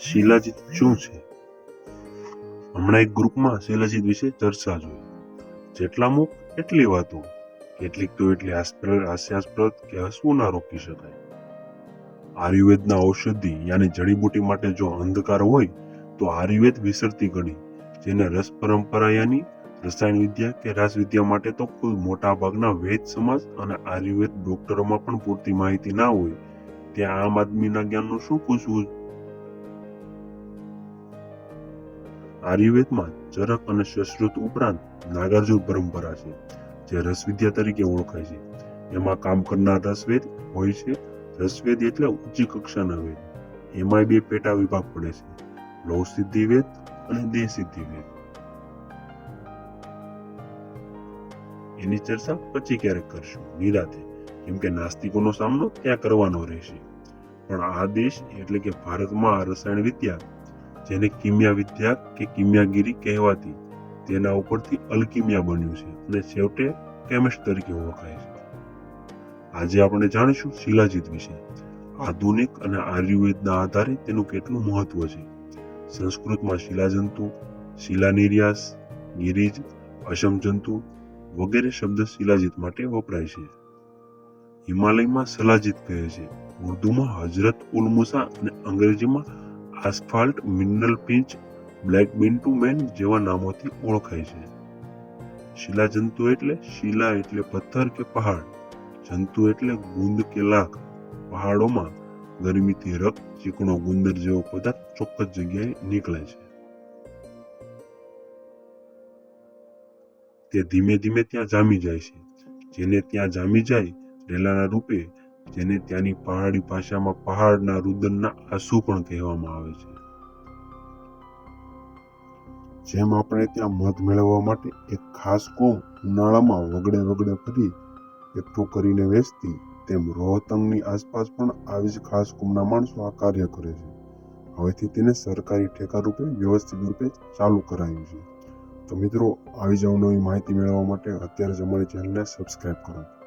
શિલાજીત શું છે? હમણાં એક ગ્રુપમાં શિલાજીત વિશે ચર્ચા જોઈ. જેટલા મુખ, એટલી વાતો. કેટલીક તો એટલી હાસ્યાસ્પદ કે હસવું ના રોકી શકાય. આયુર્વેદના ઔષધિ યાની જડીબુટી માટે જો અંધકાર હોય, તો આયુર્વેદ વિસરતી ગણી. જેને રસ પરંપરા યાની રસાયણ વિદ્યા કે રાસવિદ્યા માટે તો કુલ મોટા ભાગના વેદ સમાજ અને આયુર્વેદ ડોક્ટરોમાં પણ પૂરતી માહિતી ના હોય. ત્યાં આમ આદમીના જ્ઞાનનું શું પૂછવું? આયુર્વેદમાં ચરક અને સશ્રુત ઉપરાંત નાગાર્જુન પરંપરા છે, જે રસવિદ્યા તરીકે ઓળખાય છે. એમાં કામ કરનાર રસવેદ હોય છે, રસવેદ એટલે ઊંચી કક્ષાના વેદ. એમાંય બે પેટા વિભાગ પડે છે લોહ સિદ્ધિ વેદ અને દેહ સિદ્ધિ વેદ. એની ચર્ચા પછી ક્યારેક કરશું, નિરાતે, કેમ કે નાસ્તિકોનો સામનો ત્યાં કરવાનો રહેશે. પણ આ દેશ એટલે કે ભારતમાં રસાયણ વિદ્યા જેને કિમિયા વિદ્યા કે કિમિયાગીરી કહેવાતી, તેના ઉપરથી અલ્કિમિયા બન્યું છે અને છેવટે કેમિસ્ટ તરીકે ઓળખાય છે. આજે આપણે જાણીશું શિલાજીત વિશે. આધુનિક અને આયુર્વેદના આધારે તેનું કેટલું મહત્વ છે. સંસ્કૃતમાં શિલાજંતુ, શિલાનિર્યાસ, ગિરિજ, અશમજંતુ વગેરે શબ્દ શિલાજીત માટે વપરાય છે. હિમાલયમાં સલાજીત કહે છે, ઉર્દુમાં હજરત ઉલ મુસા અને અંગ્રેજીમાં asphalt, mineral pitch, black bitumen જેવા નામોથી ઓળખાય છે. શિલાજંતુ એટલે શિલા એટલે પથ્થર કે પહાડ. જંતુ એટલે ગુંદ કે લાખ. પહાડોમાં ગરમીથી રક્ત, ચીકણો, ગુંદર જેવો પદાર્થ ચોક્કસ જગ્યાએ નીકળે છે. તે ધીમે ધીમે ત્યાં જામી જાય છે. જેને ત્યાં જામી જાય, રેલાના રૂપે જેને ત્યાંની પહાડી ભાષામાં પહાડના રુદનના આંસુ પણ કહેવામાં આવે છે. જેમ આપણે ત્યાં મધ મેળવવા માટે એક ખાસ કોમ ઉનાળામાં વગડે વગડે ફરી એકઠું કરીને વેચતી, તેમ રોહતંગની આસપાસ પણ આવી જ ખાસ કોમના માણસો આ કાર્ય કરે છે. હવેથી તેને સરકારી ઠેકા રૂપે વ્યવસ્થિત રૂપે ચાલુ કરાયું છે. તો મિત્રો, આવી જ અવનવી માહિતી મેળવવા માટે અત્યારે જ અમારી ચેનલને સબસ્ક્રાઇબ કરો.